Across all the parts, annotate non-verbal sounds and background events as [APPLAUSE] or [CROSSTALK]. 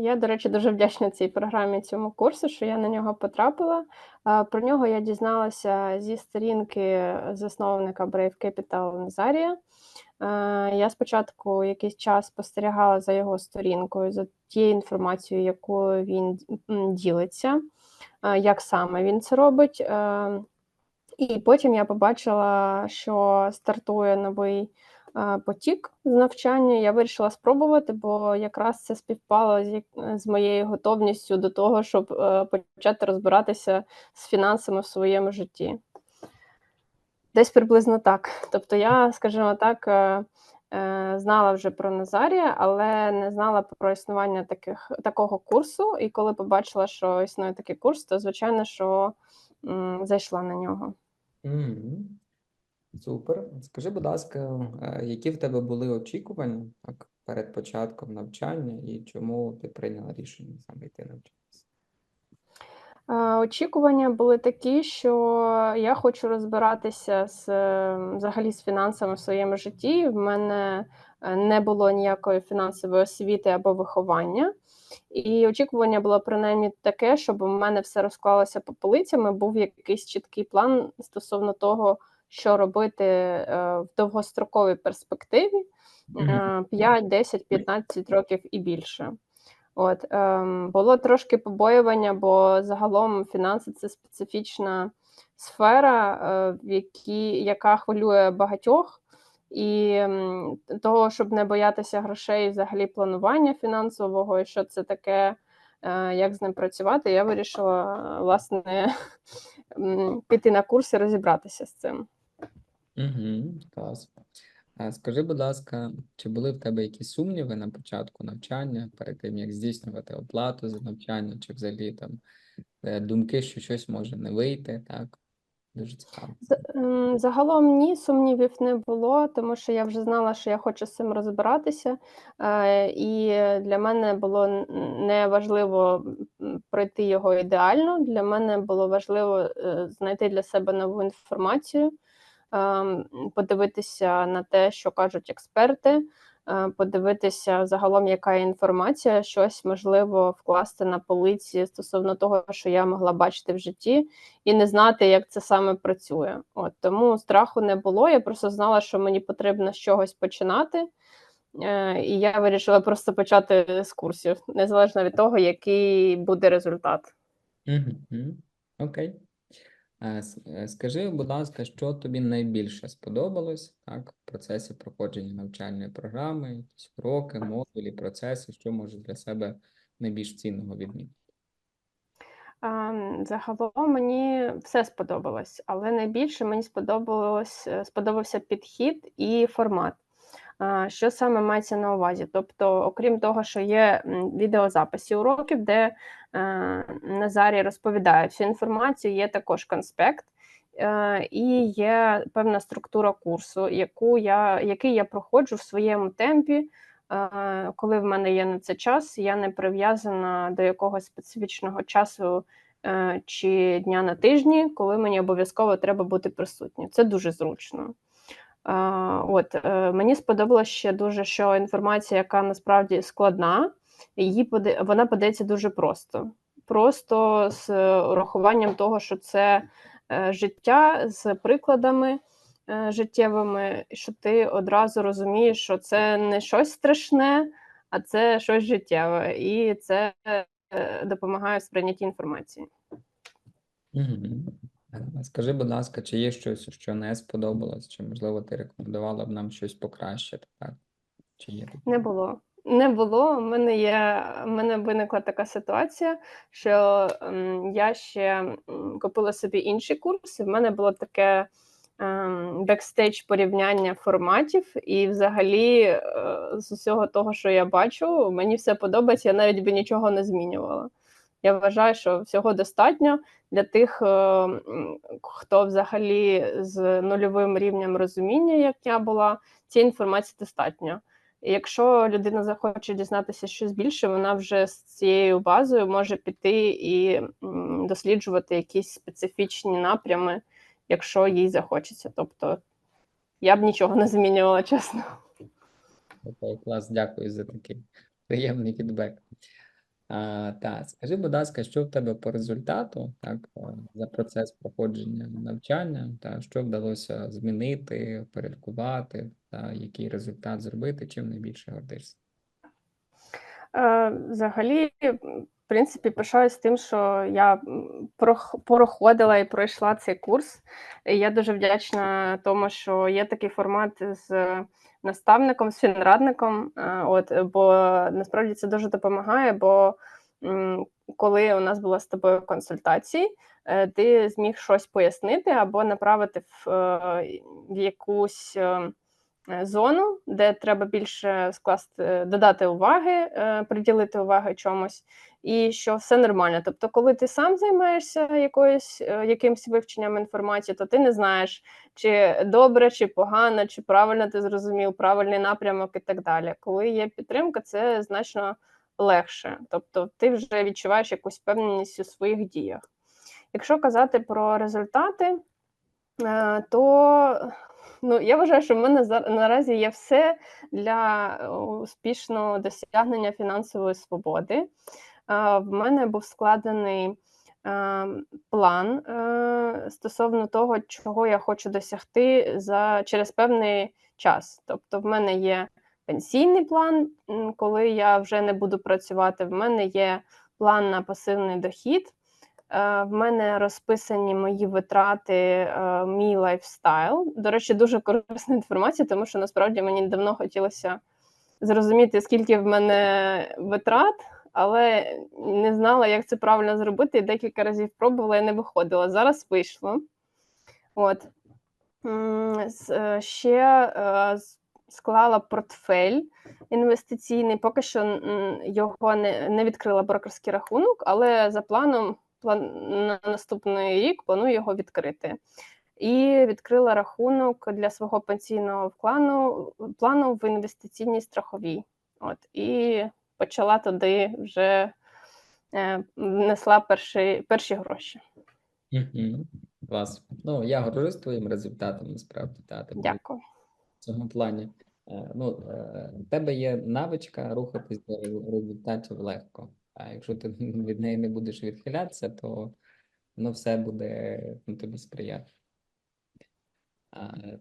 Я, до речі, дуже вдячна цій програмі, цьому курсу, що я на нього потрапила. Про нього я дізналася зі сторінки засновника Brave Capital Назарія. Я спочатку якийсь час спостерігала за його сторінкою, за тією інформацією, якою він ділиться, як саме він це робить. Е, І потім я побачила, що стартує новий потік з навчання. Я вирішила спробувати, бо якраз це співпало з, з моєю готовністю до того, щоб е, почати розбиратися з фінансами в своєму житті. Десь приблизно так. Тобто, я, скажімо так, е, е, знала вже про Назарія, але не знала про існування таких, такого курсу. І коли побачила, що існує такий курс, то звичайно, що м, зайшла на нього. Мгм. Супер. Скажи, будь ласка, е, які в тебе були очікування так, перед початком навчання і чому ти прийняла рішення саме йти навчатися? Е, Очікування були такі, що я хочу розбиратися з е, взагалі з фінансами в своєму житті. В мене не було ніякої фінансової освіти або виховання. І очікування було принаймні таке, щоб у мене все розклалося по полицям, і був якийсь чіткий план стосовно того, що робити е, в довгостроковій перспективі е, 5, 10, 15 років і більше. От ем, було трошки побоювання, бо загалом фінанси це специфічна сфера, е, в якій, яка хвилює багатьох, і м, того, щоб не боятися грошей, взагалі планування фінансового, і що це таке, е, як з ним працювати, я вирішила власне [LAUGHS] піти на курс і розібратися з цим. Угу, клас. Скажи, будь ласка, чи були в тебе якісь сумніви на початку навчання, перед тим, як здійснювати оплату за навчання, чи взагалі там е, думки, що щось може не вийти, так? Дуже цікаво. Загалом ні, сумнівів не було, тому що я вже знала, що я хочу з цим розбиратися. І для мене було не важливо пройти його ідеально. Для мене було важливо е, знайти для себе нову інформацію, подивитися на те, що кажуть експерти, е, подивитися загалом, яка інформація, щось можливо вкласти на полиці стосовно того, що я могла бачити в житті і не знати, як це саме працює. От тому страху не було. Я просто знала, що мені потрібно з чогось починати. Е, І я вирішила просто почати з курсів, незалежно від того, який буде результат. Окей. Е, с- е, Скажи, будь ласка, що тобі найбільше сподобалось так, в процесі проходження навчальної програми, якісь уроки, модулі, процеси, що може для себе найбільш цінного відмітити? Ем, Загалом мені все сподобалось, але найбільше мені сподобалось, е, сподобався підхід і формат. Що саме мається на увазі? Тобто, окрім того, що є відеозаписи уроків, де е, Назарій розповідає всю інформацію, є також конспект, е, і є певна структура курсу, яку я, який я проходжу в своєму темпі. Е, Коли в мене є на це час, я не прив'язана до якогось специфічного часу чи дня на тижні, коли мені обов'язково треба бути присутнім. Це дуже зручно. От мені сподобалося ще дуже, що інформація, яка насправді складна, її вона подається дуже просто. Просто з е, урахуванням того, що це е, життя з прикладами е, життєвими, що ти одразу розумієш, що це не щось страшне, а це щось життєве, і це допомагає в сприйнятті інформації. Угу. Скажи, будь ласка, чи є щось, що не сподобалось, чи можливо ти рекомендувала б нам щось покращити, так? Чи є? Не було. Не було. У мене є, в мене виникла така ситуація, що ем, я ще купила собі інший курс, і в мене було таке ем, бекстейдж порівняння форматів, і взагалі е, з усього того, що я бачу, мені все подобається, я навіть би нічого не змінювала. Я вважаю, що всього достатньо для тих, е, хто взагалі з нульовим рівнем розуміння, як я була, цієї інформації достатньо. Якщо людина захоче дізнатися щось більше, вона вже з цією базою може піти і досліджувати якісь специфічні напрями, якщо їй захочеться. Тобто я б нічого не змінювала, [LAUGHS] чесно. Окей, клас, дякую за такий приємний фідбек. А, та, скажи, будь ласка, що в тебе по результату, так, за процес проходження навчання, та що вдалося змінити, порядкувати, та який результат зробити, чим найбільше гордишся? Е, Взагалі, в принципі, пишаюсь тим, що я проходила і пройшла цей курс. І я дуже вдячна тому, що є такий формат з наставником, з фінрадником. Е, От, бо насправді це дуже допомагає, бо коли у нас була з тобою консультації, е, ти зміг щось пояснити або направити е, в якусь. Е, е, зону, де треба більше скласти, додати уваги, е, приділити уваги чомусь, і що все нормально. Тобто, коли ти сам займаєшся якоюсь е, якимсь вивченням інформації, то ти не знаєш, чи добре, чи погано, чи правильно ти зрозумів, правильний напрямок і так далі. Коли є підтримка, це значно легше. Тобто, ти вже відчуваєш якусь впевненість у своїх діях. Якщо казати про результати, е, то ну, я вважаю, що в мене наразі є все для е, успішного досягнення фінансової свободи. В мене був складений е, план е, стосовно того, чого я хочу досягти за через певний час. Тобто, в мене є пенсійний план, коли я вже не буду працювати. В мене є план на пасивний дохід. Е, В мене розписані мої витрати, е, мій лайфстайл. До речі, дуже корисна інформація, тому що насправді мені давно хотілося зрозуміти, скільки в мене витрат, але не знала, як це правильно зробити. Декілька разів пробувала і не виходила. Зараз вийшло. От. Е, Ще склала портфель інвестиційний. Поки що його не, не відкрила брокерський рахунок, але за планом план на наступний рік планую його відкрити. І відкрила рахунок для свого пенсійного вклану плану в інвестиційній страховій. От і почала туди вже е, внесла перші, перші гроші. Угу. Клас. Ну, я горжусь твоїм результатом, насправді, та, ти Дякую. в цьому плані. Е, Ну, е, тебе є навичка рухатись до результатів легко. А якщо ти [LAUGHS] від неї не будеш відхилятися, то воно все буде ну, тобі сприяти.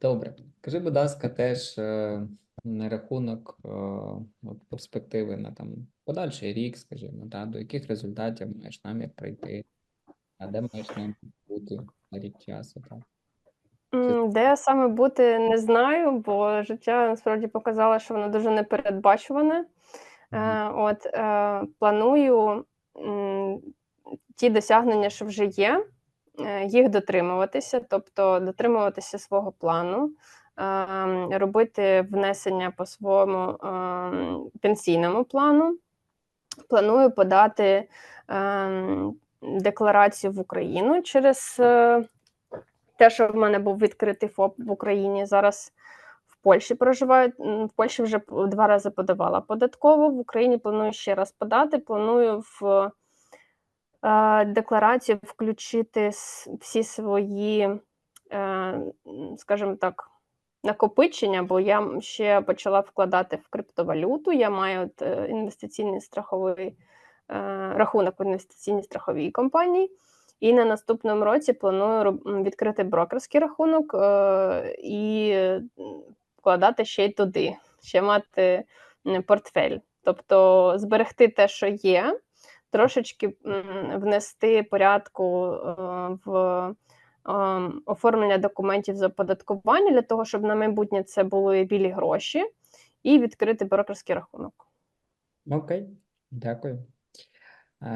Добре. Скажи, будь ласка, теж е, на рахунок е, от перспективи на там подальший рік, скажімо, та, до яких результатів маєш намір прийти, а де маєш намір бути на рік часу, так? Де саме бути, не знаю, бо життя насправді показало, що воно дуже непередбачуване. Е, От е, планую ті досягнення, що вже є, е, їх дотримуватися, тобто дотримуватися свого плану, е, робити внесення по своєму е, пенсійному плану. Планую подати е, декларацію в Україну через те, що в мене був відкритий ФОП в Україні. Зараз Польщі проживаю. В Польщі вже два рази подавала податково. В Україні планую ще раз подати. Планую в е, декларацію включити всі свої, е, скажімо так, накопичення, бо я ще почала вкладати в криптовалюту. Я маю от, е, інвестиційний страховий е, рахунок в інвестиційній страховій компанії. І на наступному році планую відкрити брокерський рахунок е, і вкладати ще й туди, ще мати портфель. Тобто зберегти те, що є, трошечки внести порядку е, в е, оформлення документів з оподаткування для того, щоб на майбутнє це були білі гроші, і відкрити брокерський рахунок. Окей, дякую.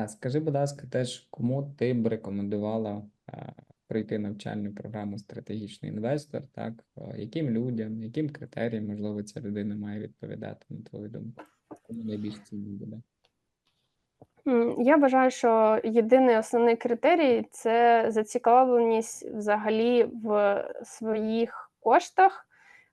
Скажи, будь ласка, теж кому ти б рекомендувала пройти навчальну програму стратегічний інвестор, так? Яким людям, яким критеріям, можливо, ця людина має відповідати, на твою думку? Кому найбільш цінно буде? Я вважаю, що єдиний основний критерій це зацікавленість взагалі в своїх коштах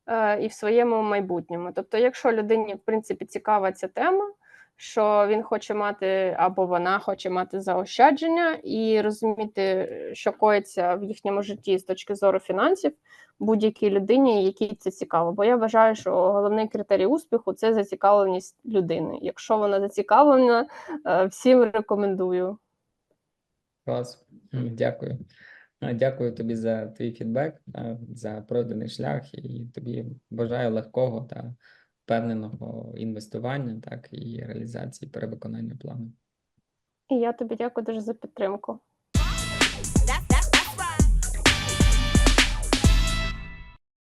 е, і в своєму майбутньому. Тобто, якщо людині в принципі цікава ця тема, що він хоче мати або вона хоче мати заощадження і розуміти, що коїться в їхньому житті з точки зору фінансів будь-якій людині, якій це цікаво. Бо я вважаю, що головний критерій успіху це зацікавленість людини. Якщо вона зацікавлена, е, всім рекомендую. Клас, дякую. Дякую тобі за твій фідбек, за пройдений шлях і тобі бажаю легкого та впевненого інвестування, так і реалізації перевиконання плану. І я тобі дякую дуже за підтримку.